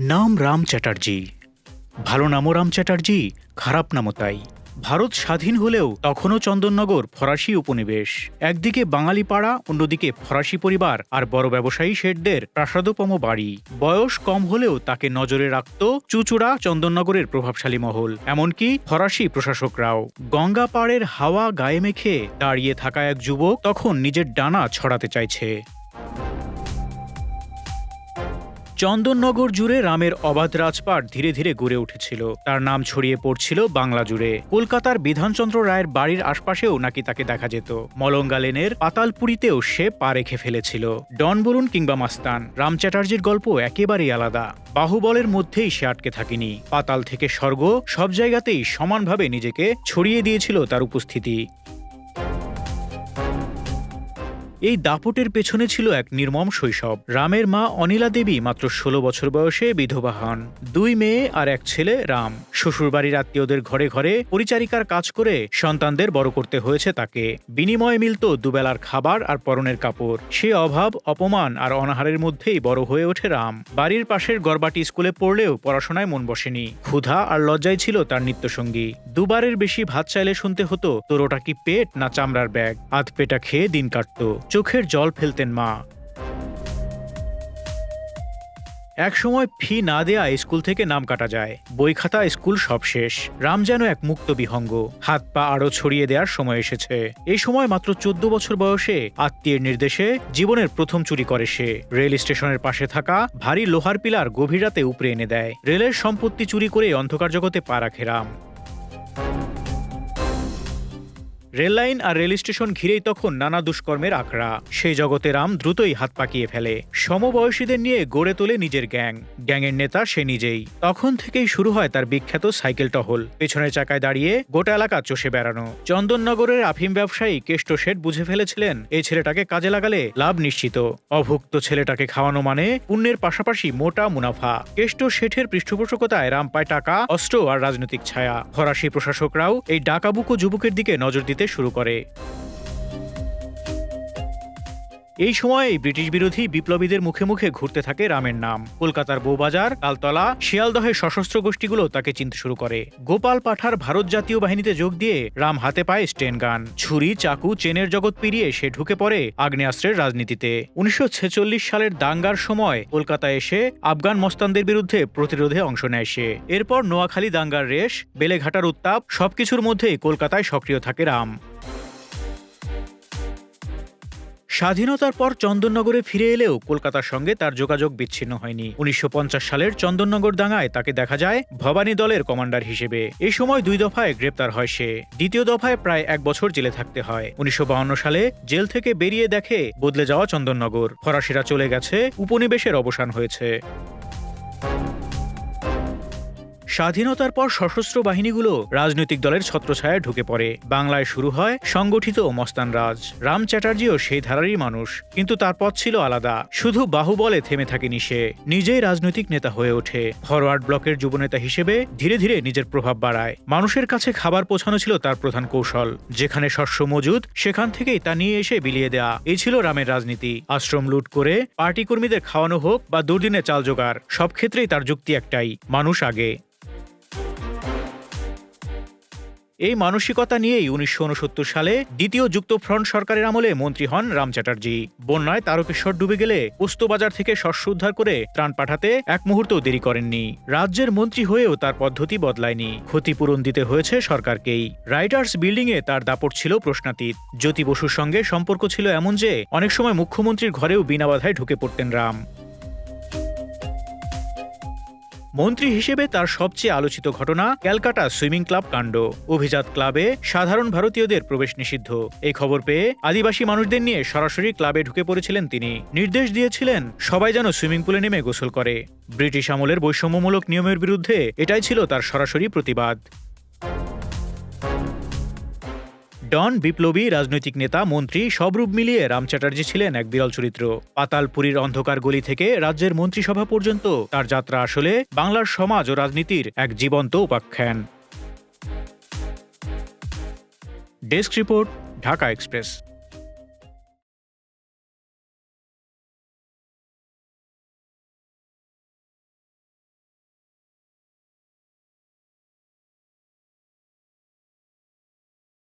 নাম রাম চ্যাটার্জি। ভালো নামও রাম চ্যাটার্জি, খারাপ নামও তাই। ভারত স্বাধীন হলেও তখনও চন্দননগর ফরাসি উপনিবেশ। একদিকে বাঙালি পাড়া অন্যদিকে ফরাসি পরিবার আর বড় ব্যবসায়ী শেঠদের প্রাসাদোপম বাড়ি। বয়স কম হলেও তাকে নজরে রাখত চুচুড়া চন্দননগরের প্রভাবশালী মহল, এমনকি ফরাসি প্রশাসকরাও। গঙ্গা পাড়ের হাওয়া গায়ে মেখে দাঁড়িয়ে থাকা এক যুবক তখন নিজের ডানা ছড়াতে চাইছে। চন্দননগর জুড়ে রামের অবাধ রাজপাট ধীরে ধীরে গড়ে উঠেছিল। তার নাম ছড়িয়ে পড়ছিল বাংলা জুড়ে। কলকাতার বিধানচন্দ্র রায়ের বাড়ির আশপাশেও নাকি তাকে দেখা যেত। মলঙ্গা লেনের পাতালপুরিতেও সে পা রেখে ফেলেছিল। ডন বলুন কিংবা মাস্তান, রাম চ্যাটার্জির গল্প একেবারেই আলাদা। বাহুবলের মধ্যেই সে আটকে থাকেনি। পাতাল থেকে স্বর্গ সব জায়গাতেই সমানভাবে নিজেকে ছড়িয়ে দিয়েছিল তার উপস্থিতি। এই দাপটের পেছনে ছিল এক নির্মম শৈশব। রামের মা অনিলা দেবী মাত্র ষোলো বছর বয়সে বিধবা হন। দুই মেয়ে আর এক ছেলে, রাম। শ্বশুরবাড়ির আত্মীয়দের ঘরে ঘরে পরিচারিকার কাজ করে সন্তানদের বড় করতে হয়েছে তাকে। বিনিময়ে মিলত দুবেলার খাবার আর পরনের কাপড়। সে অভাব, অপমান আর অনাহারের মধ্যেই বড় হয়ে ওঠে রাম। বাড়ির পাশের গড়বাটি স্কুলে পড়লেও পড়াশোনায় মন বসেনি। ক্ষুধা আর লজ্জাই ছিল তার নিত্যসঙ্গী। দুবারের বেশি ভাত চাইলে শুনতে হতো, তোর ওটা কি পেট না চামড়ার ব্যাগ? আধ পেটা খেয়ে দিন কাটত। চোখের জল ফেলতেন মা। এক সময় ফি না দেয়া স্কুল থেকে নাম কাটা যায়। বই খাতা স্কুল সব শেষ। রাম যেন এক মুক্ত বিহঙ্গ। হাত পা আরও ছড়িয়ে দেওয়ার সময় এসেছে। এই সময় মাত্র চোদ্দ বছর বয়সে আত্মীয়ের নির্দেশে জীবনের প্রথম চুরি করে সে। রেল স্টেশনের পাশে থাকা ভারী লোহার পিলার গভীর রাতে উপরে এনে দেয়। রেলের সম্পত্তি চুরি করে অন্ধকার জগতে পা রাখে রাম। রেললাইন আর রেল স্টেশন ঘিরেই তখন নানা দুষ্কর্মের আখড়া। সেই জগতে রাম দ্রুতই হাত পাকিয়ে ফেলে। সমবয়সীদের নিয়ে গড়ে তোলে নিজের গ্যাং। গ্যাংয়ের নেতা সে নিজেই। তখন থেকেই শুরু হয় তার বিখ্যাত সাইকেল টহল। পেছনের চাকায় দাঁড়িয়ে গোটা এলাকা চষে বেড়ানো। চন্দননগরের আফিম ব্যবসায়ী কেষ্ট শেঠ বুঝে ফেলেছিলেন এই ছেলেটাকে কাজে লাগালে লাভ নিশ্চিত। অভুক্ত ছেলেটাকে খাওয়ানো মানে পুণ্যের পাশাপাশি মোটা মুনাফা। কেষ্ট শেঠের পৃষ্ঠপোষকতায় রাম পায় টাকা, অস্ত্র আর রাজনৈতিক ছায়া। ফরাসি প্রশাসকরাও এই ডাকাবুকো যুবকের দিকে নজর দিতে শুরু করে। এই সময়ে ব্রিটিশ বিরোধী বিপ্লবীদের মুখে মুখে ঘুরতে থাকে রামের নাম। কলকাতার বৌবাজার তালতলা শিয়ালদহের সশস্ত্র গোষ্ঠীগুলো তাকে চিনতে শুরু করে। গোপাল পাঠার ভারত জাতীয় বাহিনীতে যোগ দিয়ে রাম হাতে পায় স্টেন গান। ছুরি, চাকু, চেনের জগৎ পেরিয়ে সে ঢুকে পড়ে আগ্নেয়াস্ত্রের রাজনীতিতে। উনিশশো ছেচল্লিশ সালের দাঙ্গার সময় কলকাতায় এসে আফগান মস্তানদের বিরুদ্ধে প্রতিরোধে অংশ নেয় সে। এরপর নোয়াখালী দাঙ্গার রেশ, বেলেঘাটার উত্তাপ, সবকিছুর মধ্যেই কলকাতায় সক্রিয় থাকে রাম। স্বাধীনতার পর চন্দননগরে ফিরে এলেও কলকাতার সঙ্গে তার যোগাযোগ বিচ্ছিন্ন হয়নি। উনিশশো পঞ্চাশ সালের চন্দননগর দাঙ্গায় তাকে দেখা যায় ভবানী দলের কমান্ডার হিসেবে। এই সময় দুই দফায় গ্রেপ্তার হয় সে। দ্বিতীয় দফায় প্রায় এক বছর জেলে থাকতে হয়। উনিশশো সালে জেল থেকে বেরিয়ে দেখে বদলে যাওয়া চন্দননগর। ফরাসিরা চলে গেছে, উপনিবেশের অবসান হয়েছে। স্বাধীনতার পর সশস্ত্র বাহিনীগুলো রাজনৈতিক দলের ছত্রছায়ায় ঢুকে পড়ে। বাংলায় শুরু হয় সংগঠিত মস্তান রাজ। রাম চ্যাটার্জিও সেই ধারারই মানুষ, কিন্তু তার পথ ছিল আলাদা। শুধু বাহুবলে থেমে থাকেনি সে, নিজেই রাজনৈতিক নেতা হয়ে ওঠে। ফরওয়ার্ড ব্লকের যুবনেতা হিসেবে ধীরে ধীরে নিজের প্রভাব বাড়ায়। মানুষের কাছে খাবার পৌঁছানো ছিল তার প্রধান কৌশল, যেখানে শস্য মজুদ, সেখান থেকেই তা নিয়ে এসে বিলিয়ে দেয়া। এই ছিল রামের রাজনীতি। আশ্রম লুট করে পার্টি কর্মীদের খাওয়ানো হোক বা দুর্দিনে চাল জোগাড়, সব ক্ষেত্রেই তার যুক্তি একটাই, মানুষ আগে। এই মানসিকতা নিয়েই উনিশশো উনসত্তর সালে দ্বিতীয় যুক্তফ্রন্ট সরকারের আমলে মন্ত্রী হন রাম চ্যাটার্জি। বন্যায় তারকেশ্বর ডুবে গেলে পোস্তবাজার থেকে শস্য উদ্ধার করে ত্রাণ পাঠাতে এক মুহূর্তও দেরি করেননি। রাজ্যের মন্ত্রী হয়েও তার পদ্ধতি বদলায়নি। ক্ষতিপূরণ দিতে হয়েছে সরকারকেই। রাইটার্স বিল্ডিংয়ে তার দাপট ছিল প্রশ্নাতীত। জ্যোতি বসুর সঙ্গে সম্পর্ক ছিল এমন যে অনেক সময় মুখ্যমন্ত্রীর ঘরেও বিনা বাধায় ঢুকে পড়তেন রাম। মন্ত্রী হিসেবে তার সবচেয়ে আলোচিত ঘটনা ক্যালকাটা সুইমিং ক্লাব কাণ্ড। অভিজাত ক্লাবে সাধারণ ভারতীয়দের প্রবেশ নিষিদ্ধ। এই খবর পেয়ে আদিবাসী মানুষদের নিয়ে সরাসরি ক্লাবে ঢুকে পড়েছিলেন তিনি। নির্দেশ দিয়েছিলেন সবাই যেন সুইমিং পুলে নেমে গোসল করে। ব্রিটিশ আমলের বৈষম্যমূলক নিয়মের বিরুদ্ধে এটাই ছিল তার সরাসরি প্রতিবাদ। ডন বিপ্লবী রাজনৈতিক নেতা, মন্ত্রী সবরূপ মিলিয়ে রাম চ্যাটার্জি ছিলেন এক বিরল চরিত্র। পাতালপুরীর অন্ধকার গলি থেকে রাজ্যের মন্ত্রিসভা পর্যন্ত তার যাত্রা আসলে বাংলার সমাজ ও রাজনীতির এক জীবন্ত উপাখ্যান। Desk report, Dhaka express.